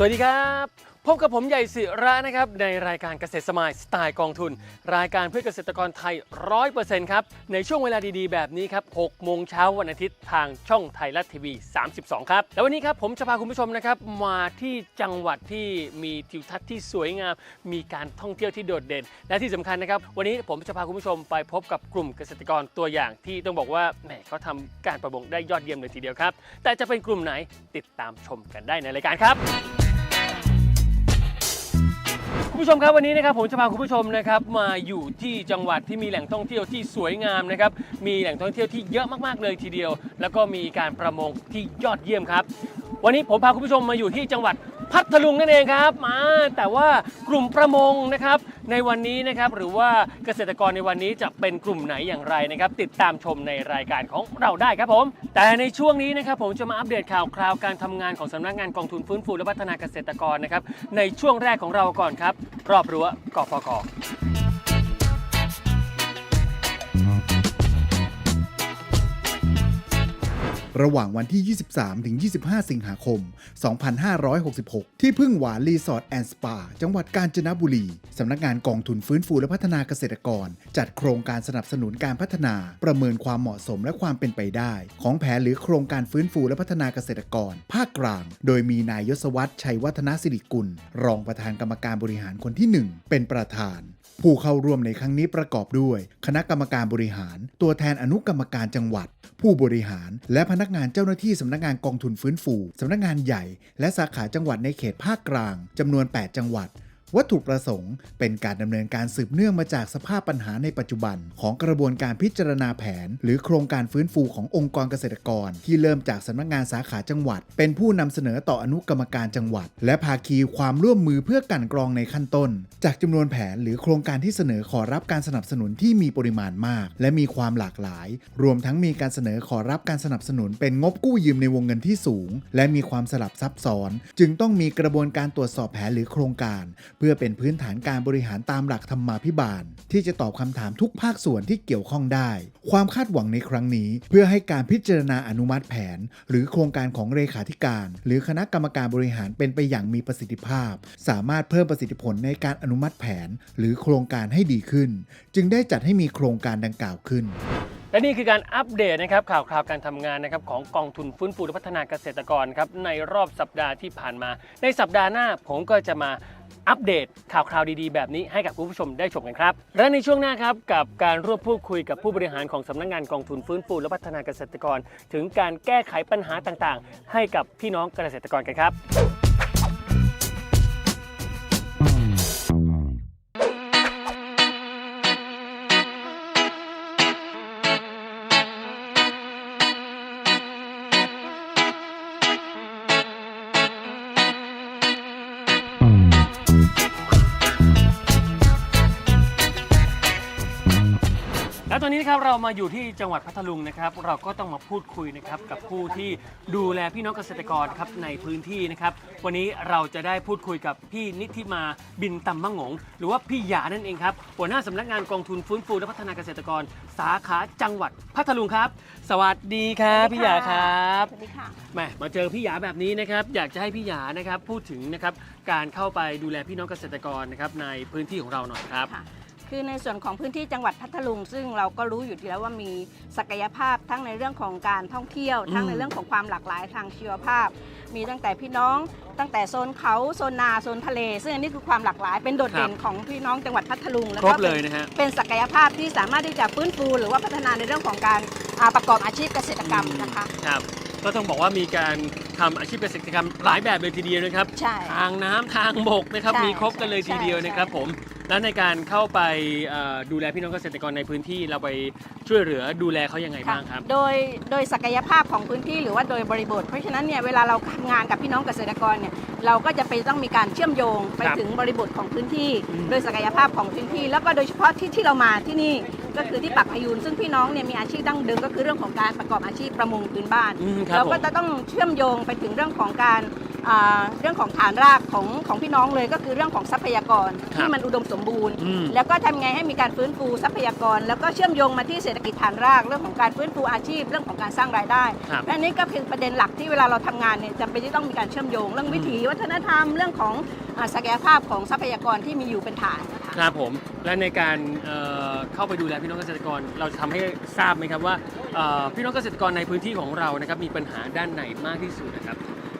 สวัสดีครับ พบกับผมใหญ่ศิระนะครับ ในรายการเกษตรสมายสไตล์กองทุน รายการเพื่อเกษตรกรไทย 100%ครับ ในช่วงเวลาดีๆ แบบนี้ครับ6โมงเช้าวันอาทิตย์ทางช่องไทยรัฐทีวี 32 ครับ แล้ววันนี้ครับผมจะพาคุณผู้ชมนะครับ มาที่จังหวัดที่มีทิวทัศน์ที่สวยงาม มีการท่องเที่ยวที่โดดเด่น และที่สำคัญนะครับ วันนี้ผมจะพาคุณผู้ชมไปพบกับกลุ่มเกษตรกรตัวอย่างที่ต้องบอกว่าแหมเขาทำการประมงได้ยอดเยี่ยมเลยทีเดียวครับ แต่จะเป็นกลุ่มไหนติดตามชมกันได้ในรายการครับ คุณผู้ชมครับวันนี้นะครับผมจะพาคุณผู้ชมนะครับมาอยู่ที่จังหวัดที่มีแหล่งท่องเที่ยวที่สวยงามนะครับมีแหล่งท่องเที่ยวที่เยอะมากๆเลยทีเดียว แล้วก็มีการประมงที่ยอดเยี่ยมครับ วันนี้ผมพาคุณผู้ชมมาอยู่ที่จังหวัดพัทลุงนั่นเองครับมาแต่ว่ากลุ่มประมงนะครับ ในวันนี้นะครับหรือว่าเกษตรกรในวันนี้จะเป็นกลุ่มไหนอย่างไรนะครับ ติดตามชมในรายการของเราได้ครับผม แต่ในช่วงนี้นะครับผมจะมาอัปเดตข่าวคราวการทำงานของสำนักงานกองทุนฟื้นฟูและพัฒนาเกษตรกรนะครับในช่วงแรกของเราก่อนครับ รอบรั้วกฟก ระหว่างวันที่ 23 ถึง 25 สิงหาคม 2566 ที่พึ่งหวานรีสอร์ทแอนด์สปา จังหวัดกาญจนบุรี สำนักงานกองทุนฟื้นฟูและพัฒนาเกษตรกร จัดโครงการสนับสนุนการพัฒนา ประเมินความเหมาะสมและความเป็นไปได้ ของแผนหรือโครงการฟื้นฟูและพัฒนาเกษตรกร ภาคกลาง โดยมีนายยศวัตรชัยวัฒนสิริกุล รองประธานกรรมการบริหารคนที่ 1 เป็นประธาน ผู้เข้าร่วมในครั้งนี้ประกอบด้วย คณะกรรมการบริหาร ตัวแทนอนุกรรมการจังหวัด ผู้บริหาร และพนักงานเจ้าหน้าที่สำนักงานกองทุนฟื้นฟูสำนักงานใหญ่ และสาขาจังหวัดในเขตภาคกลางจำนวน 8 จังหวัด วัตถุประสงค์เป็นการดำเนินการสืบเนื่องมาจากสภาพปัญหาในปัจจุบัน ของกระบวนการพิจารณาแผน หรือโครงการฟื้นฟูขององค์กรเกษตรกร ที่เริ่มจากสำนักงานสาขาจังหวัด เป็นผู้นำเสนอต่ออนุกรรมการจังหวัด และภาคีความร่วมมือเพื่อกันกรองในขั้นต้น จากจำนวนแผนหรือโครงการที่เสนอขอรับการสนับสนุนที่มีปริมาณมาก และมีความหลากหลาย รวมทั้งมีการเสนอขอรับการสนับสนุน เป็นงบกู้ยืมในวงเงินที่สูง และมีความสลับซับซ้อน จึงต้องมีกระบวนการตรวจสอบแผนหรือโครงการเพื่อเป็นพื้นฐานการบริหารตามหลักธรรมาภิบาล ที่จะตอบคำถามทุกภาคส่วนที่เกี่ยวข้องได้ ความคาดหวังในครั้งนี้ เพื่อให้การพิจารณาอนุมัติแผน หรือโครงการของเลขาธิการ หรือคณะกรรมการบริหารเป็นไปอย่างมีประสิทธิภาพ สามารถเพิ่มประสิทธิผลในการอนุมัติแผน หรือโครงการให้ดีขึ้น จึงได้จัดให้มีโครงการดังกล่าวขึ้นและนี่คือการอัปเดตนะครับข่าวคราวการทำงานนะครับของกองทุนฟื้นฟูและพัฒนาเกษตรกรครับในรอบสัปดาห์ที่ผ่านมา ในสัปดาห์หน้าผมก็จะมา อัปเดตข่าวคราวดีๆ แบบนี้ให้กับคุณผู้ชมได้ชมกันครับ และในช่วงหน้าครับกับการร่วมพูดคุยกับผู้บริหารของสำนักงานกองทุนฟื้นฟูและพัฒนาเกษตรกร ถึงการแก้ไขปัญหาต่างๆ ให้กับพี่น้องเกษตรกรกันครับ มาอยู่ที่จังหวัดพัทลุงนะครับ เราก็ต้องมาพูดคุยนะครับกับผู้ที่ดูแลพี่น้องเกษตรกรครับในพื้นที่นะครับ วันนี้เราจะได้พูดคุยกับพี่นิติมาบินตำมะงงหรือว่าพี่หยานั่นเองครับหัวหน้าสำนักงานกองทุนฟื้นฟูและพัฒนาเกษตรกร สาขาจังหวัดพัทลุงครับ สวัสดีครับพี่หยาครับสวัสดีค่ะแหมมาเจอพี่หยาแบบนี้นะครับ อยากจะให้พี่หยานะครับพูดถึงนะครับการเข้าไปดูแลพี่น้องเกษตรกรนะครับในพื้นที่ของเราหน่อยครับ ค่ะคือในส่วนของพื้นที่จังหวัดพัทลุง ซึ่งเราก็รู้อยู่ที่แล้วว่ามีศักยภาพทั้งในเรื่องของการท่องเที่ยว ทั้งในเรื่องของความหลากหลายทางชีวภาพ มีตั้งแต่พี่น้อง ตั้งแต่โซนเขาโซนนาโซนทะเล ซึ่งอันนี้คือความหลากหลาย เป็นโดดเด่นของพี่น้องจังหวัดพัทลุงแล้วครก็บเลยนะฮะเป็นศักยภาพที่สามารถที่จะฟื้นฟูหรือว่าพัฒนาในเรื่องของการอ่าประกอบอาชีพเกษตรกรรมนะคะครับก็ต้องบอกว่ามีการทำอาชีพเกษตรกรรมหลายแบบเลยทีเดียวนะครับใช่ทางน้ำทางบกนะครับใช่มีครบกันเลยทีเดียวใช่นะครับใช่ผม แล้วในการเข้าไปเอ่อดูแลพี่น้องเกษตรกรในพื้นที่เราไปช่วยเหลือดูแลเขายังไงบ้างครับ โดยโดยศักยภาพของพื้นที่หรือว่าโดยบริบท เพราะฉะนั้นเนี่ยเวลาเราทำงานกับพี่น้องเกษตรกรเนี่ยเราก็จะเป็นต้องมีการเชื่อมโยงไปครับถึงบริบทของพื้นที่ อืม โดยศักยภาพของพื้นที่ แล้วก็โดยเฉพาะที่ที่เรามาที่นี่ก็คือที่ปักพยูนซึ่งพี่น้องเนี่ยมีอาชีพดั้งเดิมก็คือเรื่องของการประกอบอาชีพประมงพื้นบ้าน อืมครับเราผม ก็จะต้องเชื่อมโยงไปถึงเรื่องของการอ่า เรื่องของฐานรากของของพี่น้องเลยก็คือเรื่องของทรัพยากรครับที่มันอุดมสมบูรณ์ อืม แล้วก็ทำไงให้มีการฟื้นฟูทรัพยากร แล้วก็เชื่อมโยงมาที่เศรษฐกิจฐานราก เรื่องของการฟื้นฟูอาชีพเรื่องของการสร้างรายได้ ครับ และนี่ก็คือประเด็นหลักที่เวลาเราทำงานเนี่ยจำเป็นที่ต้องมีการเชื่อมโยงเรื่องวิถีวัฒนธรรมเรื่องของอ่าศักยภาพของทรัพยากรที่มีอยู่เป็นฐานนะคะครับผม และในการเอ่อเข้าไปดูแลพี่น้องเกษตรกร เราจะทำให้ทราบไหมครับว่าเอ่อพี่น้องเกษตรกรในพื้นที่ของเรานะครับมีปัญหาด้านไหนมากที่สุดนะครับ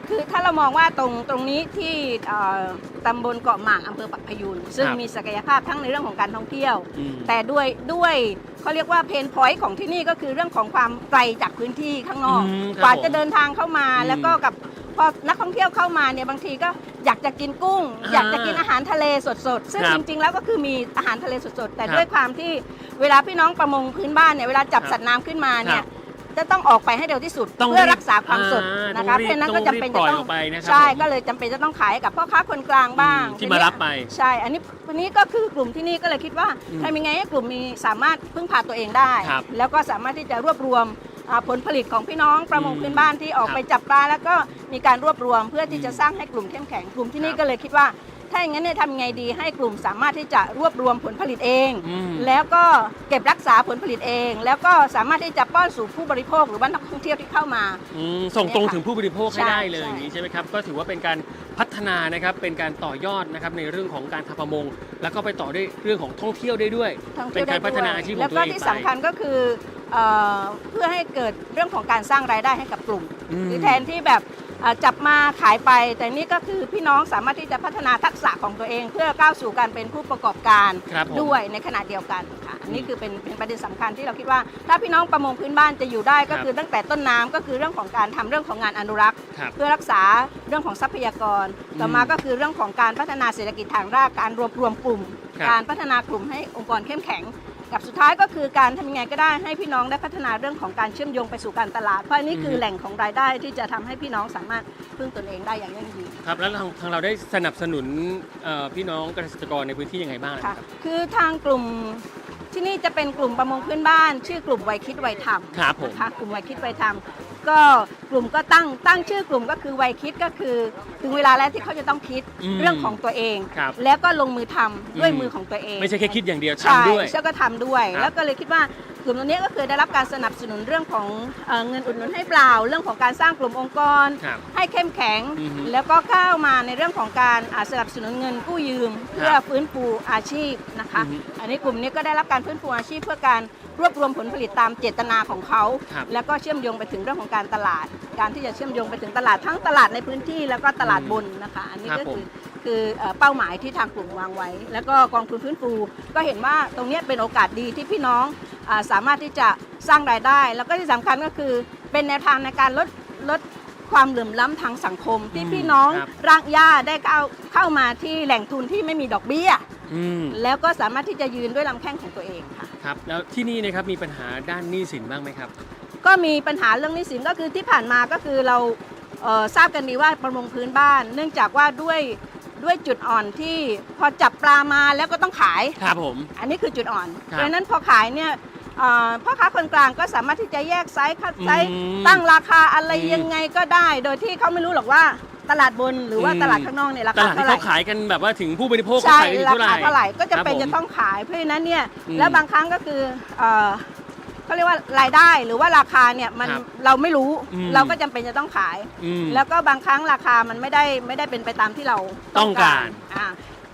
คือถ้าเรามองว่าตรงตรงนี้ที่เอ่อตำบลเกาะหมากอำเภอปักพยูนซึ่งครับมีศักยภาพทั้งในเรื่องของการท่องเที่ยวอืมแต่ด้วยด้วยเขาเรียกว่าเพนพอยต์ของที่นี่ก็คือเรื่องของความไกลจากพื้นที่ข้างนอกอืมครับกว่าผมจะเดินทางเข้ามาอืมแล้วก็กับพอนักท่องเที่ยวเข้ามาเนี่ยบางทีก็อยากจะกินกุ้งอ่าอยากจะกินอาหารทะเลสดๆ ซึ่งครับจริงๆ แล้วก็คือมีอาหารทะเลสดๆ แต่ครับด้วยความที่เวลาพี่น้องประมงพื้นบ้านเนี่ยเวลาจับครับสัตว์น้ำขึ้นมาครัเนี่ยบ จะต้องออกไปให้เร็วที่สุด ต้องเพื่อรีบรักษาความสดอ่านะคะต้องรีบเพราะฉะนั้นก็จำเป็นต้องรีบปล่อยจะต้องออกไปนะครับใช่ผมก็เลยจำเป็นจะต้องขายให้กับพ่อค้าคนกลางบ้างอืมที่มารับไปใช่ อันนี้วันนี้ก็คือกลุ่มที่นี่ก็เลยคิดว่าอืมทำยังไงให้กลุ่มมีสามารถพึ่งพาตัวเองได้ ครับแล้วก็สามารถที่จะรวบรวมอ่าผลผลิตของพี่น้องประมงอืมพื้นบ้านที่ออกครับไปจับปลาแล้วก็มีการรวบรวมเพื่อที่จะอืมสร้างให้กลุ่มเข้มแข็งกลุ่มที่นี่ครับ ก็เลยคิดว่า ถ้าอย่างนั้นเนี่ยทำยังไงดีให้กลุ่มสามารถที่จะรวบรวมผลผลิตเอง อืม แล้วก็เก็บรักษาผลผลิตเอง แล้วก็สามารถที่จะป้อนสู่ผู้บริโภคหรือว่านักท่องเที่ยวที่เข้ามา อืมส่งตรงถึงผู้บริโภคให้ใช่ได้เลยใช่ อย่างนี้ใช่ไหมครับ ก็ถือว่าเป็นการพัฒนานะครับ เป็นการต่อยอดนะครับในเรื่องของการทำประมง แล้วก็ไปต่อด้วยเรื่องของท่องเที่ยวได้ด้วย ท่องเป็เที่ยนวการพัฒนาได้อาชีพด้วยของแล้วตัวก็เองที่ไปสำคัญก็คือเอ่อเพื่อให้เกิดเรื่องของการสร้างรายได้ให้กับกลุ่มมคือแทนที่แบบเอ่อ จับมาขายไป แต่นี่ก็คือพี่น้องสามารถที่จะพัฒนาทักษะของตัวเอง เพื่อก้าวสู่การเป็นผู้ประกอบการครับผม ด้วยในขณะเดียวกันค่ะอันนี้คือเป็นเป็นประเด็นสำคัญที่เราคิดว่า ถ้าพี่น้องประมงพื้นบ้านจะอยู่ได้ก็ครับคือตั้งแต่ต้นน้ำก็คือเรื่องของการทำเรื่องของงานอนุรักษ์ ครับ เพื่อรักษาเรื่องของทรัพยากร ต่ออืมมาก็คือเรื่องของการพัฒนาเศรษฐกิจทางราก การรวบรวมกลุ่ม ครับการพัฒนากลุ่มให้องค์กรเข้มแข็ง กับสุดท้ายก็คือการทำยังไงก็ได้ให้พี่น้องได้พัฒนาเรื่องของการเชื่อมโยงไปสู่การตลาด เพราะอันนี้คือแหล่งของรายได้ที่จะทำให้พี่น้องสามารถพึ่งตนเองได้อย่างยั่งยืน ครับแล้วทางทางเราได้สนับสนุนเอ่อพี่น้องเกษตรกรในพื้นที่ยังไงบ้างนะคค่ะรับ คือทางกลุ่มที่นี่จะเป็นกลุ่มประมงพื้นบ้าน ชื่อกลุ่มวัยคิดวัยทำครับผม นะคะกลุ่มวัยคิดวัยทำ ก็กลุ่มก็ตั้งตั้งชื่อกลุ่มก็คือวัยคิดก็คือ ถึงเวลาแล้วที่เขาจะต้องคิดอืมเรื่องของตัวเอง ครับแล้วก็ลงมือทำด้วยอืม มือของตัวเองไม่ใช่แค่คิดอย่างเดียวใช่ทำด้วยเชื่อก็ทำด้วย ครับแล้วก็เลยคิดว่ากลุ่มตรงนี้ก็คือได้รับการสนับสนุนเรื่องของเอ่อเงินอุดหนุนให้เปล่า เรื่องของการสร้างกลุ่มองค์กร ครับให้เข้มแข็ง อือฮึแล้วก็เข้ามาในเรื่องของการอ่าสนับสนุนเงินกู้ยืม เพื่อฟื้นฟูอาชีพนะคะ อือฮึ อันนี้กลุ่มนี้ก็ได้รับการฟื้นฟูอาชีพเพื่อการ รวบรวมผลผลิตตามเจตนาของเขา ครับ แล้วก็เชื่อมโยงไปถึงเรื่องของการตลาด การที่จะเชื่อมโยงไปถึงตลาดทั้งตลาดในพื้นที่แล้วก็ตลาดบนนะคะ อันนี้ครับก็ผมคือคือเอ่อเป้าหมายที่ทางกลุ่มวางไว้ แล้วก็กองทุนฟื้นฟู ก็เห็นว่าตรงเนี้ยเป็นโอกาสดีที่พี่น้องอาสามารถที่จะสร้างรายได้ แล้วก็ที่สำคัญก็คือเป็นแนวทางในการลดลดความเหลื่อมล้ำทางสังคม ที่อืมพี่น้องครับ รากหญ้าได้เข้าเข้ามาที่แหล่งทุนที่ไม่มีดอกเบี้ย อืม แล้วก็สามารถที่จะยืนด้วยลำแข้งของตัวเองค่ะ ครับ แล้วที่นี่นะครับมีปัญหาด้านหนี้สินบ้างไหมครับ ก็มีปัญหาเรื่องหนี้สินก็คือที่ผ่านมาก็คือเราเอ่อทราบกันดีว่าประมงพื้นบ้าน เนื่องจากว่าด้วยด้วยจุดอ่อนที่พอจับปลามาแล้วก็ต้องขาย ครับผม อันนี้คือจุดอ่อนครับเพราะฉะนั้นพอขายเนี่ยเอ่อพ่อค้าคนกลางก็สามารถที่จะแยกไซส์คัดไซส์อืมตั้งราคาอะไรอืมยังไงก็ได้ โดยที่เขาไม่รู้หรอกว่า ตลาดบนหรือว่าอืมตลาดข้างนอกเนี่ยราตคาลาดเท่าที่ไหร่ เขาขายกันแบบว่าถึงผู้บริโภคเขาใช่ขายกันราเท่าไหร่คาเท่าไหร่ก็จะเป็นครับผมจะต้องขาย เพราะฉะนั้นเนี่ยอืมแล้วบางครั้งก็คือเอ่อเขาเรียกว่ารายได้หรือว่าราคาเนี่ยมันครับเราไม่รู้อืม เราก็จำเป็นจะต้องขาย อืม แล้วก็บางครั้งราคามันไม่ได้ไม่ได้เป็นไปตามที่เราต้องการอ่า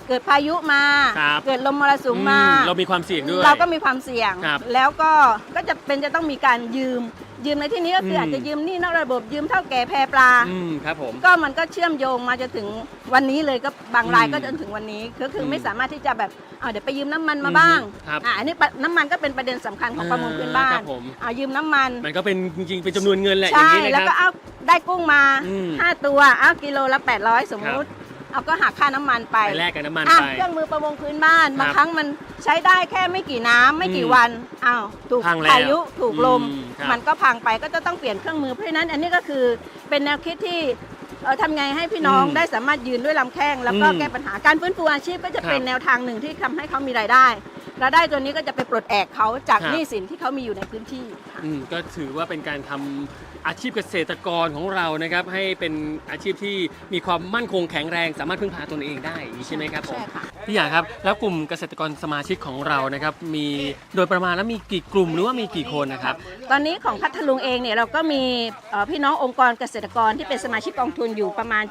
เกิดพายุมา ครับ เกิดลมมรสุมมา อืเรามีความเสี่ยงด้วย เราก็มีความเสี่ยง ครับแล้วก็ก็จะเป็นจะต้องมีการยืม ยืมในที่นี้ก็คือมอาจจะยืมหนี่นอกระบบยืมเท่าแก่แพรปลา อืมครับผม ก็มันก็เชื่อมโยงมาจนถึงวันนี้เลยก็บางรายอืมก็จนถึงวันนี้ก็คืออมไม่สามารถที่จะแบบเอาเดี๋ยวไปยืมน้ำมันมาบ้างอืมครับอ่าอันนี้ปะน้ำมันก็เป็นประเด็นสำคัญของประมงพื้นบ้าคนรับผม อ่ายืมน้ำมัน มันก็เป็นจริงๆเป็นจำนวนเงินแหละอย่าใช่งนี้นะแล้วคก็รับ เอาได้กุ้งมา อืม5 ตัวเอากิโลละ 800 สมมุติ เอาก็หักค่าน้ำมันไปไปแลกกับน้ำมันอะไป เครื่องมือประมงพื้นบ้านครับบางครั้งมันใช้ได้แค่ไม่กี่น้ำไม่กี่อืมวันอ้าวถูกพังแล้วพายุถูกลม อืมครับ มันก็พังไปก็จะต้องเปลี่ยนเครื่องมือเพราะฉะนั้น อันนี้ก็คือเป็นแนวคิดที่เอ่อทำไงให้พี่น้องอืมได้สามารถยืนด้วยลำแข้ง แล้วก็อืมแก้ปัญหาการฟื้นฟูอาชีพก็จะเป็นครับแนวทางหนึ่งที่ทำให้เขามีรายได้รายได้ตัวนี้ก็จะไปปลดแอกเขาจากครับ หนี้สินที่เขามีอยู่ในพื้นที่ค่ะ อืมก็ถือว่าเป็นการทำ อาชีพเกษตรกรของเรานะครับให้เป็นอาชีพที่มีความมั่นคงแข็งแรง สามารถพึ่งพาตนเองได้อย่างนี้ใช่ไหมครับผมใช่ค่ะ พี่หยาครับแล้วกลุ่มเกษตรกรสมาชิกของเรานะครับมีโดยประมาณแล้วมีกี่กลุ่มหรือว่ามีกี่คนนะครับ ตอนนี้ของพัทลุงเองเนี่ยเราก็มีเอ่อพี่น้ององค์กรเกษตรกรที่เป็นสมาชิกกองทุนอยู่ประมาณ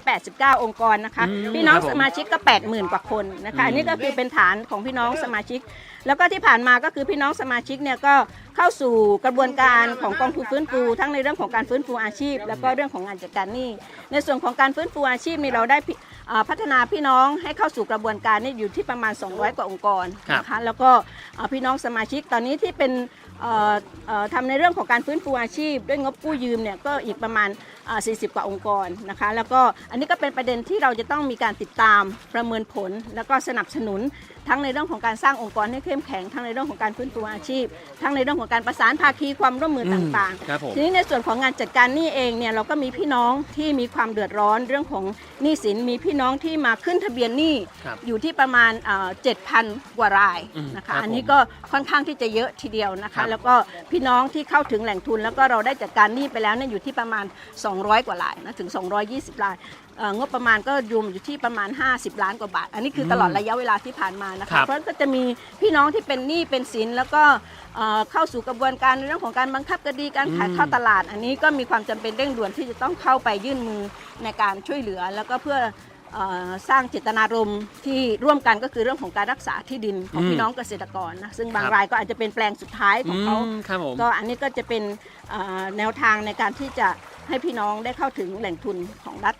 789 องค์กรนะคะ อืมพี่น้องครับผมสมาชิกก็ 80,000 กว่าคนนะคะอืมอันนี้ก็คือเป็นฐานของพี่น้องสมาชิก แล้วก็ที่ผ่านมาก็คือพี่น้องสมาชิกเนี่ยก็เข้าสู่กระบวนการของกองทุนฟื้นฟูทั้งในเรื่องของการฟื้นฟูอาชีพ แล้วก็เรื่องของงานจัดการหนี้ ในส่วนของการฟื้นฟูอาชีพนี่เราได้พิเอ่อพัฒนาพี่น้องให้เข้าสู่กระบวนการนี่อยู่ที่ประมาณ 200 กว่าองค์กรนะคะแล้วก็เอ่อพี่น้องสมาชิกตอนนี้ที่เป็นเอ่อเอ่อทำในเรื่องของการฟื้นฟูอาชีพ ด้วยงบกู้ยืมเนี่ยก็อีกประมาณอ่า40 กว่าองค์กรนะคะ แล้วก็อันนี้ก็เป็นประเด็นที่เราจะต้องมีการติดตามประเมินผล แล้วก็สนับสนุนทั้งในเรื่องของการสร้างองค์กรให้เข้มแข็ง ทั้งในเรื่องของการฟื้นฟูอาชีพ ทั้งในเรื่องของการประสานภาคีความร่วมมือต่างอืมครับผม ๆ ทีนี้ในส่วนของงานจัดการหนี้เองเนี่ยเราก็มีพี่น้องที่มีความเดือดร้อนเรื่องของหนี้สินมีพี่น้องที่มาขึ้นทะเบียนหนี้ครับอยู่ที่ประมาณเจ็ดพันกว่ารายอืมนะครัคะบอันนี้ผมก็ค่อนข้างที่จะเยอะทีเดียวนะครัคะ บ แล้วก็พี่น้องที่เข้าถึงแหล่งทุน แล้วก็เราได้จัดการหนี้ไปแล้วเนี่ยอยู่ที่ประมาณ200 กว่ารายนะถึง 220รายเอ่องบประมาณก็รวมอยู่ที่ประมาณ 50 ล้านกว่าบาท อันนี้คือตลอดระยะเวลาที่ผ่านมานะครัคะบ เพราะก็จะมีพี่น้องที่เป็นหนี้เป็นสินแล้วก็เอ่อเข้าสู่กระบวนการในเรื่องของการบังคับคดีการขายอืมเข้าตลาด อันนี้ก็มีความจำเป็นเร่งด่วนที่จะต้องเข้าไปยื่นมือในการช่วยเหลือ แล้วก็เพื่อเอ่อสร้างเจตนารมณ์ที่ร่วมกันก็คือเรื่องของการรักษาที่ดินของอืมพี่น้องเกษตรกรนะซึ่งบางครับ รายก็อาจจะเป็นแปลงสุดท้ายของเขา อืมครับผม ก็อันนี้ก็จะเป็นเอ่อแนวทางในการที่จะ ให้พี่น้องได้เข้าถึงแหล่งทุนของรัฐ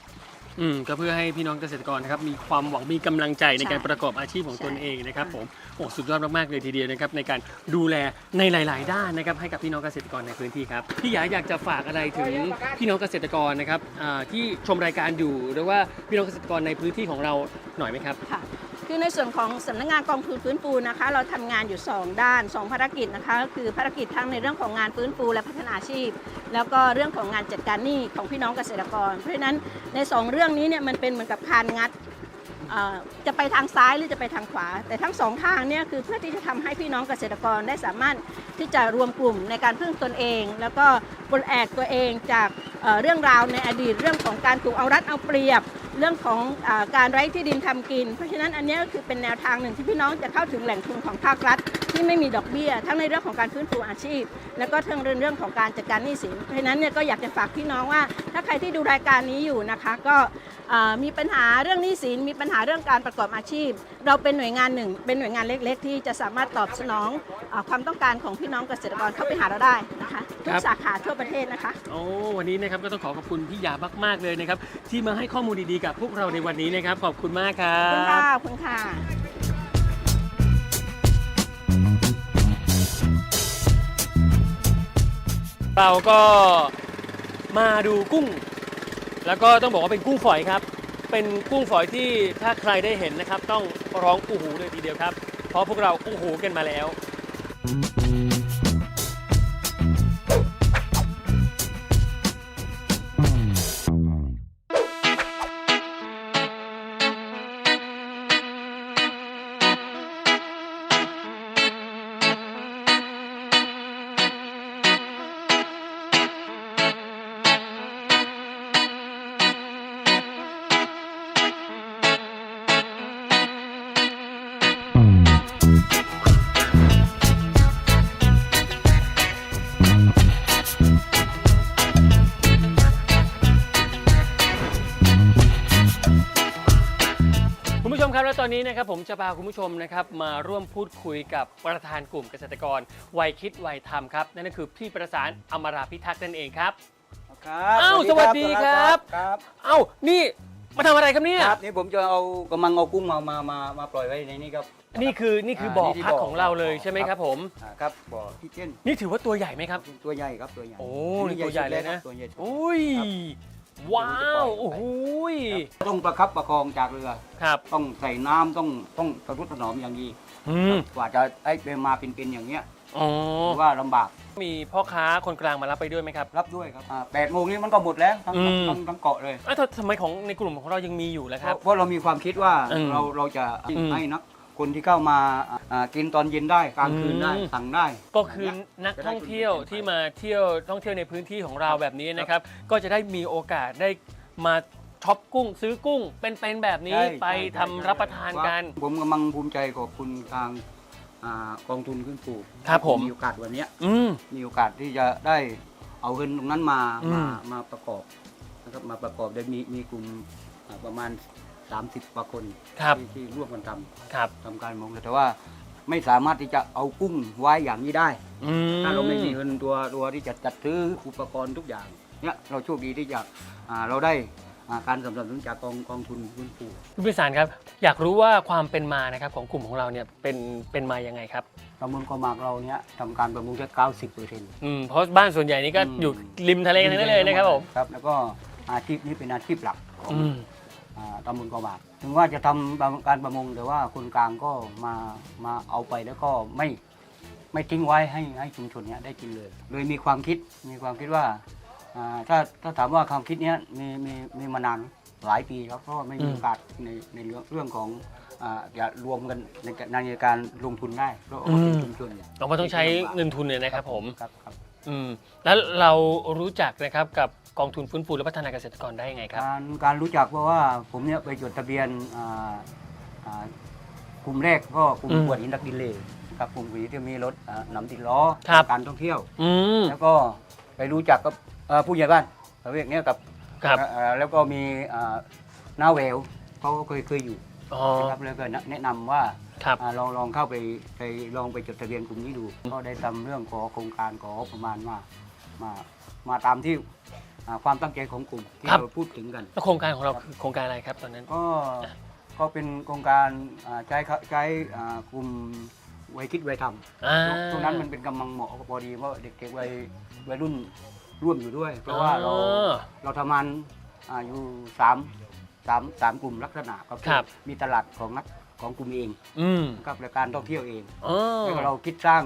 อืมก็เพื่อให้พี่น้องเกษตรกรนะครับมีความหวังมีกำลังใจในใช่การประกอบอาชีพของใช่ตนเองนะครับผมโอ้สุดยอดมากๆเลยทีเดียวนะครับในการดูแลในหลาย ๆ ด้านนะครับให้กับพี่น้องเกษตรกรในพื้นที่ครับพี่หยาอยากจะฝากอะไรถึงพี่น้องเกษตรกรนะครับอ่าที่ชมรายการอยู่หรือว่าพี่น้องเกษตรกรในพื้นที่ของเราหน่อยไหมครับ ค่ะ คือในส่วนของสำนักงานกองทุนฟื้นฟูนะคะ เราทำงานอยู่ 2 ด้าน 2 ภารกิจนะคะก็คือภารกิจทั้งในเรื่องของงานฟื้นฟูและพัฒนาอาชีพ แล้วก็เรื่องของงานจัดการหนี้ของพี่น้องเกษตรกร เพราะฉะนั้นใน 2 เรื่องนี้เนี่ยมันเป็นเหมือนกับคานงัดจะไปทางซ้ายหรือจะไปทางขวา แต่ทั้งสองทางเนี่ยคือเพื่อที่จะทำให้พี่น้องเกษตรกรได้สามารถที่จะรวมกลุ่มในการพึ่งตนเอง แล้วก็ปลดแอกตัวเองจากเรื่องราวในอดีตเรื่องของการถูกเอารัดเอาเปรียบ เรื่องของอการไร้ที่ดินทำกิน เพราะฉะนั้นอันนี้ก็คือเป็นแนวทางหนึ่งที่พี่น้องจะเข้าถึงแหล่งทุนของภาครัฐ ที่ไม่มีดอกเบี้ย ทั้งในเรื่องของการฟื้นฟูอาชีพ แล้วก็ทั้งเรื่องของการจัดการหนี้สิน เพราะฉะนั้นเนี่ยก็อยากจะฝากพี่น้องว่า ถ้าใครที่ดูรายการนี้อยู่นะคะ ก็มีปัญหาเรื่องหนี้สินมีปัญหาเรื่องการประกอบอาชีพเราเป็นหน่วยงานหนึ่ง เป็นหน่วยงานเล็ก ๆ ที่จะสามารถตอบสนองอาความต้องการของพี่น้องเกษตรกรเข้าไปหาเราได้นะคะทุคกรับสาขาทั่วประเทศนะคะ โอ้วันนี้นะครับก็ต้องขอขอบคุณพี่หยามากๆเลยนะครับที่มาให้ข้อมูลดีๆกับพวกเราในวันนี้นะครับขอบคุณมากครัขอบคุณค่ะบ ขอบคุณค่ะ เราก็มาดูกุ้ง แล้วก็ต้องบอกว่าเป็นกุ้งฝอยครับ เป็นกุ้งฝอยที่ถ้าใครได้เห็นนะครับ ต้องร้องอู้หูเลยทีเดียวครับ เพราะพวกเราอู้หูกันมาแล้ว นนี้นะครับผมจะพาคุณผู้ชมนะครับมาร่วมพูดคุยกับประธานกลุ่มเกษตรกรวัยคิดวัยทำครับ นั่นก็คือพี่ประสานอมราพิทักษ์นั่นเองครับครับอ้าวสวัสดีครับ ครับเอ้านี่มาทำอะไรครับเนี่ยครับนี่ผมจะเอากำลังเอากุ้งมามามามาปล่อยไว้ในนี้ครับ นี่คือนี่คือบ่อนี่ที่พักบ่อของเราเลยใช่ไหมครับผมอ่าครับบ่อที่เช่นนี่ถือว่าตัวใหญ่ไหมครับ ตัวใหญ่ครับตัวใหญ่โอ้อันี่ตัวใหญ่เลยนะสุดตัวใหญ่สุดอุ้ยครับ ว้าวโอ้โหยครับต้องประคับประคองจากเรือ ครับต้องใส่น้ำต้องต้องกระทุดถนอมอย่างดีอืมกว่าจะไอ้เป็นมาเป็นๆอย่างเงี้ยอ๋อถือว่าลำบากมีพ่อค้าคนกลางมารับไปด้วยไหมครับ รับด้วยครับอ่าแปดโมงนี้มันก็หมดแล้วทั้งอืม ทั้งทั้งเกาะเลยอ้าวทำไมของในกลุ่มของเรายังมีอยู่แล้วเพครับ ราะเพราะเรามีความคิดว่าอืมเราเราจะอืม ให้นัก คนที่เข้ามาอ่ากินตอนเย็นได้กลางคืนได้อืม สั่งได้ก็คือนักท่องเที่ยวที่มาเที่ยวท่องเที่ยวในพื้นที่ของเราแบบนี้นะครับ ก็จะได้มีโอกาสได้มาช็อปกุ้ง ซื้อกุ้ง เป็นๆแบบนี้ใช่ไปใช่ทำใช่รับประทานกัน ผมกำลังภูมิใจขอบคุณทางอ่ากองทุนขึ้นปลูกครับผม มีโอกาสวันเนี้ยอืม มีโอกาสที่จะได้เอาเงินตรงนั้นมาอืม มามาประกอบนะครับมาประกอบโดยมีมีกลุ่มอ่าประมาณ 30กว่าคนครับ ที่ที่ร่วมกันทำครับทำการมองแต่ว่า ไม่สามารถที่จะเอากุ้งไว้อย่างนี้ได้ อืม ถ้าเราไม่มีเงินตัวตัวที่จะจัดซื้ออุปกรณ์ทุกอย่างเนี่ยเราโชคดีที่จะอ่าเราได้อ่าการสนับสนุนจากกองกองทุนฟื้นฟูคุณพิสารครับ อยากรู้ว่าความเป็นมานะครับของกลุ่มของเราเนี่ยเป็นเป็นมายังไงครับตำบลกอมากเราเนี่ยทำการประมงแค่เก้าสิบเปอร์เซ็นต์ อืมเพราะบ้านส่วนใหญ่นี่ก็อืม อยู่ริมทะเลทั้งนั้นเลยนะครับผม ครับแล้วก็อาชีพนี้เป็นอาชีพหลักของอืม อ่าตำบลกอมากถึงว่าจะทำการประมงแต่ว่าคนกลางก็มามาเอาไปแล้วก็ไม่ไม่ทิ้งไว้ให้ให้ชุมชนเนี้ยได้กินเลย เลยมีความคิดมีความคิดว่าอ่าถ้าถ้าถามว่าความคิดเนี้ยมีมีมีมานานหลายปีแล้วเพราะว่าไม่มีอืมโอกาสในในเรื่องเรื่องของอ่าจะรวมกันในการในการลงทุนได้เพราะว่าเป็นชุมชนเนี่ยเราก็ต้องใช้เงินทุนเนี่ยนะครับผม ครับครับ อืมแล้วเรารู้จักนะครับกับ กองทุนฟื้นฟูและพัฒนาเกษตรกรได้ยังไงครับ การการรู้จักเพราะว่าผมเนี่ยไปจดทะเบียนอ่าอ่ากลุ่มแรกก็กลุ่มอืมปวดอินดักดินเลย์ครับกลุ่มที่มีรถอ่านำติดล้อครับ การท่องเที่ยว อืมแล้วก็ไปรู้จักกับเอ่อผู้ใหญ่บ้านเขาเรียกเนี้ยกับครับเอ่อแล้วก็มีอ่าน้าแววเขาก็เคยเคยอยู่อ๋อนะครับแล้วก็แนะนำว่าครับ อ่าลองลองเข้าไปไปลองไปจดทะเบียนกลุ่มนี้ดู ก็ได้ทำเรื่องขอโครงการขอประมาณว่ามามาตามที่ อ่าความตั้งใจของกลุ่มที่ครับ เราพูดถึงกัน แล้วโครงการของเราคือโครงการอะไรครับตอนนั้น ก็ก็เป็นโครงการอ่าใช้เขาใช้อ่ากลุ่มวัยคิดวัยทอ่าำตรงนั้นมันเป็นกำลังเหมาะพอดีเพราะเด็กๆวัยวัยรุ่นร่วมอยู่ด้วย เพราะว่าเราอ๋อ เราทำงานอ่าอยู่สามสามสามกลุ่มลักษณะก็อครับ มีตลาดของนัก ของกลุ่มเองอืมกับรายการท่องเที่ยวเองอ๋อแล้วก็เราคิดสร้าง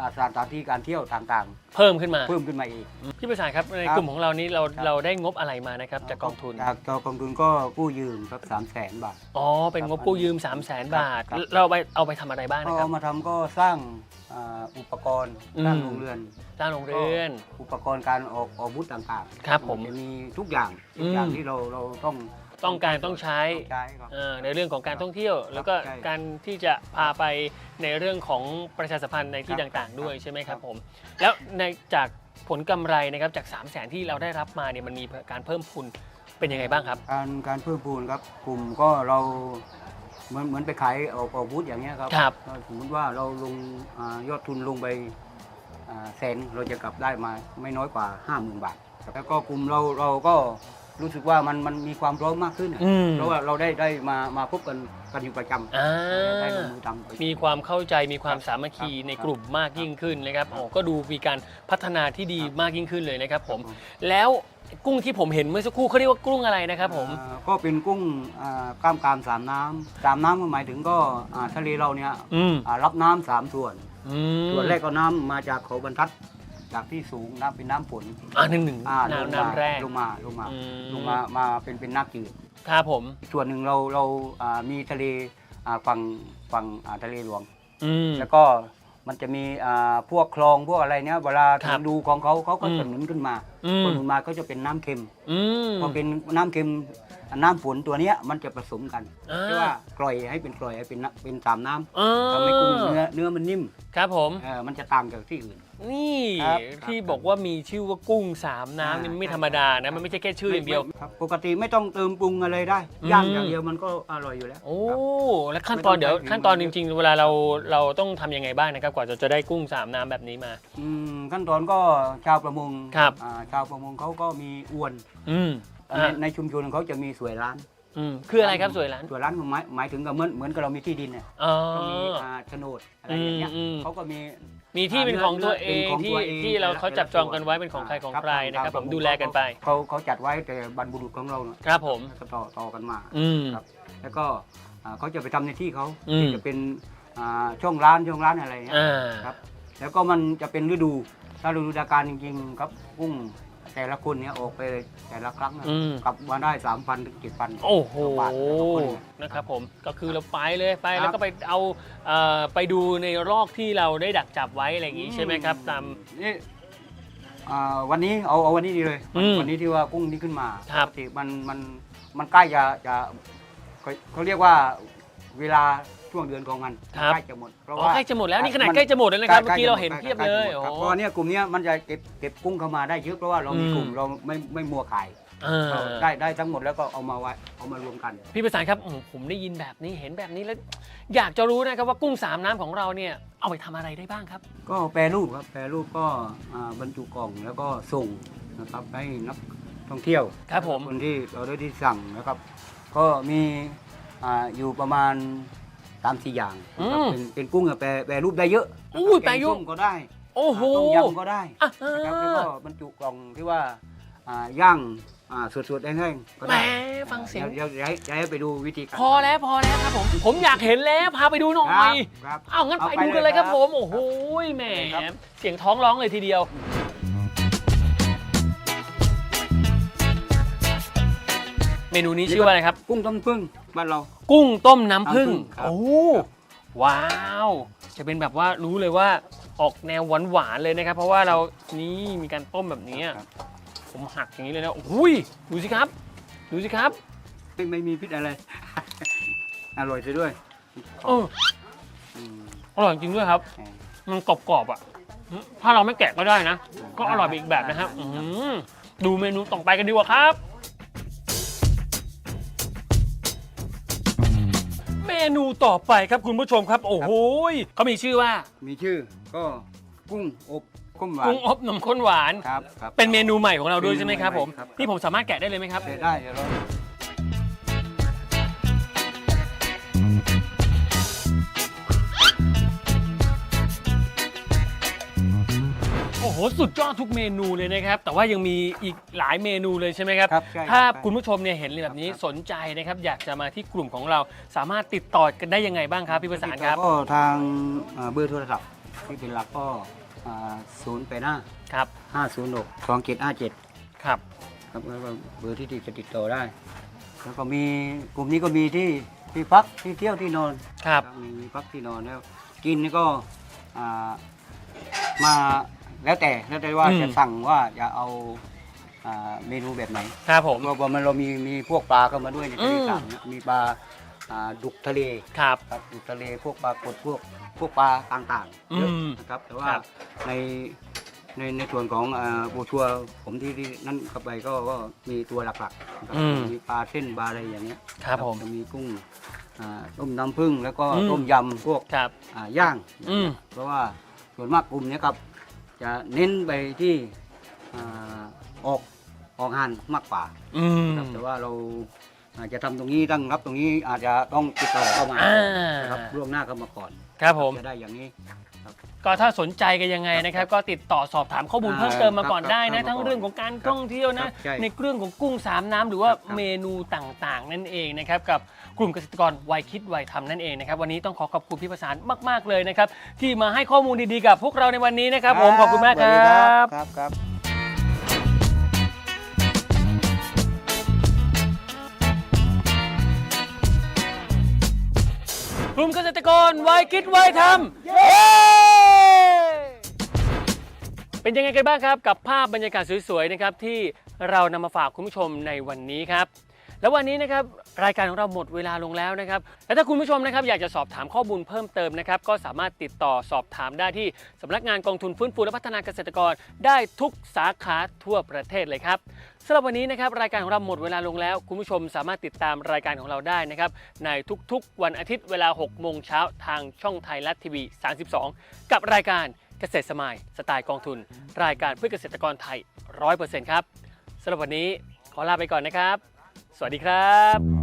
อ่าสถานที่การเที่ยวต่างเพิ่มขึ้นมา ๆ เพิ่มขึ้นมาเองพี่ประสานครับในครับ กลุ่มของเรานี้เราครับเราได้งบอะไรมานะครับจากกองทุน จากจากกองทุนก็กู้ยืมครับสามแสนบาท อ๋อ เป็นงบกู้ยืม 3 0 0แสนบาท ครับ เราไปเอาไปทำอะไรบ้างก็นะครับเอามาทำก็สร้างอ่าอุปกรณ์อืม สร้างโรงเรือน สร้างโรงเรือน อุปกรณ์การออกออกบูธต่างๆครับผมจะมีทุกอย่างทุกอย่างอืม ที่เราเราต้อง ต้องการต้องใช้ใช้ครับเอ่อในเรื่องของการท่องเที่ยว แล้วก็ใช่การที่จะพาไปในเรื่องของประชาสัมพันธ์ในที่ครับต่างๆ ด้วยครับใช่ไหมคครัรับบ ผม แล้วในจากผลกำไรนะครับจาก 3 0 0แสนที่เราได้รับมาเนี่ยมันมีการเพิ่มพูนเป็นยังไงบ้างครับ การการเพิ่มพูนครับกลุ่มก็เราเหมือนเหมือนไปขายออกออกบูธอย่างเงี้ยครับครับ ก็สมมติว่าเราลงอายอดทุนลงไปอ่าแสนเราจะกลับได้มาไม่น้อยกว่า 50,000 บาทครับแล้วก็กลุ่มเราเราก็ รู้สึกว่ามันมันมีความพร้อมมากขึ้นอืม เพราะว่าเราได้ได้มามาพบกันกันอยู่ประจำอ่าได้ลงมือทำไป มีความเข้าใจมีความครับสามัคคีครับในกลุ่มมากยิ่งขึ้นนะครับครับโอ้ก็ดูมีการพัฒนาที่ดีครับมากยิ่งขึ้นเลยนะครับผม ครับผมแล้วกุ้งที่ผมเห็นเมื่อสักครู่เขาเรียกว่ากุ้งอะไรนะครับผม อ่าก็เป็นกุ้งอ่ากล้ามกรามสามน้ำสามน้ำก็หมายถึงก็อ่าทะเลเราเนี่ยอืมอ่ารับน้ำสามส่วน อืมส่วนแรกก็น้ำมาจากเขาบรรทัด จากที่สูงน้ำเป็นน้ำฝนอ่าหนึ่งหนึ่งอ่าลงน้ำมาน้ำแรกลงมาลงมาอืมลงมามาเป็นเป็นน้ำจืด ครับผมอีกส่วนหนึ่งเราเราอ่ามีทะเลอ่าฝั่งฝั่งอ่าทะเลหลวง อืม แล้วก็มันจะมีอ่าพวกคลองพวกอะไรเนี้ยเวลาครับดูของเขาเขาก็อืมจะหนุนขึ้นมาอืมพอหนุนมาก็จะเป็นน้ำเค็มอืมพอเป็นน้ำเค็มน้ำฝนตัวเนี้ยมันจะผสมกันอ่าเรียกว่ากร่อยให้เป็นกร่อยให้เป็นน้ำเป็นสามน้ำอ่าทำให้กุ้งเนื้อเนื้อมันนิ่มครับผม เออมันจะต่างจากที่อื่น นี่ครับที่บอกว่ามีชื่อว่ากุ้งสามน้ำนี่มันไม่ธรรมดานะมันไม่ใช่แค่ชื่ออย่างเดียว ครับปกติไม่ต้องเติมปรุงอะไรได้อืม ย่างอย่างเดียวมันก็อร่อยอยู่แล้วโอ้ครับ แล้วขั้นตอนไม่ต้องเดี๋ยวใช้ขั้นตอนฝีจมือริง ๆ เวลาเราเราต้องทำยังไงบ้างนะครับ กว่าจะจะได้กุ้งสามน้ำแบบนี้มา อืมขั้นตอนก็ชาวประมงครับ อ่าชาวประมงเขาก็มีอวนอืมในอ่าในชุมชนเขาจะมีสวยร้านอืมคืออะไรครับสวยร้านสวยร้านหมายหมายถึงกับเหมือนเหมือนกับเรามีที่ดินเนี่ยอ๋อ ก็มีอ่าโฉนดอะไรอย่างเงี้ยอืมอืม เขาก็มี มีที่เป็นของตัวเอเป็นงของที่ตัวเองที่เราแต่ละเขาจับจองกันไว้เป็นของใครของรับใครนะครับทางผมดูแลกันไป เขาเขาจัดไว้แต่บรรพบุรุษของเราเนี่ยครับผม ก็ต่อต่อกันมา อืม ครับ แล้วก็อ่าเขาจะไปทำในที่เขาอืม ที่จะเป็นอ่าช่องร้านช่องร้านอะไรเงี้ยอ่า ครับ แล้วก็มันจะเป็นฤดู ถ้าฤดูดาการจริงๆครับกุ้ง แต่ละคนเนี่ยออกไปแต่ละครั้งนะอืม กลับมาได้สามพันถึงเจ็ดพัน โอ้โห บาทต่อคนนะครับผม ก็คือเราไปเลยไปแล้วครับก็ไปเอาเอ่อไปดูในรอกที่เราได้ดักจับไว้อะไรอย่างงี้ใช่ไหมครับ ตาม นี่อ่าวันนี้เอาเอาวันนี้ดีเลย อืมวันนี้ที่ว่ากุ้งนี้ขึ้นมาครับ ปกติมันมันมันใกล้จะจะเขาเขาเรียกว่าเวลา ช่วงเดือนของมันครับ ใกล้จะหมดเพราะอ๋อว่า ใกล้จะหมดแล้วนี่ขนาดมันใกล้จะหมดแล้วนะครับใกล้เมื่อกี้เราเห็นใกล้เพียบใกล้เลยจะหมดโอ้ครับโห เพราะว่าเนี่ยกลุ่มเนี้ยมันจะเก็บเก็บกุ้งเข้ามาได้เยอะเพราะว่าเรามีอืม กลุ่มเราไม่ไม่มัวขายอ่าก็ได้ได้ทั้งหมดแล้วก็เอามาไว้เอามารวมกัน พี่ประสานครับอืมผมได้ยินแบบนี้เห็นแบบนี้แล้ว อยากจะรู้นะครับว่ากุ้งสามน้ำของเราเนี่ยเอาไปทำอะไรได้บ้างครับ ก็แปรรูปครับแปรรูปก็อ่าบรรจุกล่องแล้วก็ส่งนะครับให้นักท่องเที่ยวครับผม คนที่เราได้ที่สั่งนะครับ ก็มีอ่าอยู่ประมาณ สามสี่อย่างนะครับอืมเป็นเป็นกุ้งอะแปรแปรรูปได้เยอะอุ้ยแปรรูปแกงส้มก็ได้โอ้โหต้มยำก็ได้อะนะครับแล้วก็บรรจุกล่องที่ว่าอ่าย่างอ่าสดๆแห้งๆก็แหมได้ฟังเสียง ดี๋วดี๋วดี๋วให้เดี๋ยวให้ไปดูวิธีการพอแล้วพอแล้วครับผม ผมอยากเห็นแล้วพาไปดูหน่อครับย ครับอ้าวงั้นเอาไปไปดูกันเลยครับเลยครับผม โอ้โหแหม ครับ เสียงท้องร้องเลยทีเดียว มนูนี้ชื่อว่าอะไรครับ กุ้งต้มพึ่งบ้านเรา กุ้งต้มน้ำผึ้งน้ำผึ้งครับ โอ้ว้าว จะเป็นแบบว่ารู้เลยว่าออกแนวหวานหวานๆเลยนะครับ เพราะว่าเรานี่มีการต้มแบบนี้ครับผมหักอย่างนี้เลยนะอุ้ยดูสิครับ ดูสิครับไม่ไม่มีพิษอะไร อร่อยซะด้วยเอออืมอร่อยจริงด้วยครับแหมมันกรอบๆอะ ถ้าเราไม่แกะก็ได้นะ ก็อร่อยไปอีกแบบนะครับอื้อหือดูเมนูต่อไปกันดีกว่าครับ นูต่อไปครับคุณผู้ชมครับ โอ้โหยเขามีชื่อว่ามีชื่อก็กุ้งอบข้มหวานกุ้งอบนมข้นหวาน ครับครับ เป็นเมนูใหม่ของเราด้วยใช่ไหมครับผมครับ นี่ผมสามารถแกะได้เลยไหมครับ เสร็จได้เดี๋ยวเรา สุดยอดทุกเมนูเลยนะครับ แต่ว่ายังมีอีกหลายเมนูเลยใช่ไหมครับ ครับใช่ถ้ารับคุณผู้ชมเนี่ยเห็นแบบนี้ครับสนใจนะครับ อยากจะมาที่กลุ่มของเราสามารถติดต่อกันได้ยังไงบ้างครับพี่ประสานครับก็ทางอ่าเบอร์โทรศัพท์ที่เป็นหลักก็ศูนย์แปดห้าครับห้าศูนย์หกสองเจ็ดห้าเจ็ดครับครับแล้วก็เบอร์ที่จะติดต่อได้ แล้วก็มีกลุ่มนี้ก็มีที่ที่พักที่เที่ยวที่นอนครับมีมีพักที่นอนแล้ว กินนี่ก็อ่ามา แล้วแต่แล้วแต่ว่าอืม จะสั่งว่าจะเอาอ่าเมนูแบบไหนครับผม เราบอกมันเรามีมีพวกปลาเข้ามาด้วยในทะเลอืม สาบเนี่ยมีปลาอ่าดุกทะเลครับ ครับดุกทะเลพวกปลากดพวกพวกปลาต่างๆเยอะอืมนะครับแต่ว่าครับ ในในในส่วนของอ่าบูชัวผมที่ที่นั่นเข้าไปก็ก็มีตัวหลักๆนะครับอืมมีปลาเส้นปลาอะไรอย่างเงี้ย ครับผม จะมีกุ้งอ่าต้มน้ำผึ้งแล้วก็อืม ต้มยำพวกครับ อ่าย่าง อืม เพราะว่าส่วนมากกลุ่มเนี้ยครับ จะเน้นไปที่อ่าออกออกงานมากกว่าอืม ครับแต่ว่าเราอาจจะทำตรงนี้ตั้งรับตรงนี้อาจจะต้องติดต่อเข้ามาอ่านะครับล่วงหน้าเข้ามาก่อนครับผม จะได้อย่างนี้ ก็ถ้าสนใจกันยังไงนะครับ ก็ติดต่อสอบถามข้อมูลอ่าเพิ่มเติมมาก่อนครับได้นะครับทั้งเรื่องของการท่องเที่ยวนะ ครับใช่ในเรื่องของกุ้งสามน้ำหรือว่าครับ เมนูต่างๆ นั่นเองนะครับ กับ กลุ่มเกษตรกรวัยคิดวัยทำนั่นเองนะครับวันนี้ต้องขอขอบคุณพี่ประสานมาก ๆเลยนะครับที่มาให้ข้อมูลดีๆกับพวกเราในวันนี้นะครับผมขอบคุณมากคสวัสรัดีบครับครับกลุ่มเกษตรกรวัยคิดวัยทำเย้เป็นยังไงกันบ้างครับ กับภาพบรรยากาศสวยๆนะครับที่เรานำมาฝากคุณผู้ชมในวันนี้ครับ แล้ววันนี้นะครับรายการของเราหมดเวลาลงแล้วนะครับและถ้าคุณผู้ชมนะครับอยากจะสอบถามข้อมูลเพิ่มเติมนะครับก็สามารถติดต่อสอบถามได้ที่สำนักงานกองทุนฟื้นฟูและพัฒนาเกษตรกร ได้ทุกสาขาทั่วประเทศเลยครับสำหรับวันนี้นะครับรายการของเราหมดเวลาลงแล้ว คุณผู้ชมสามารถติดตามรายการของเราได้นะครับในทุกๆ วันอาทิตย์เวลา 6 โมงเช้าทางช่องไทยรัฐทีวี 32 กับรายการเกษตรสมัยสไตล์กองทุน รายการเพื่อเกษตรกรไทย 100%ครับสำหรับวันนี้ขอลาไปก่อนนะครับ สวัสดีครับ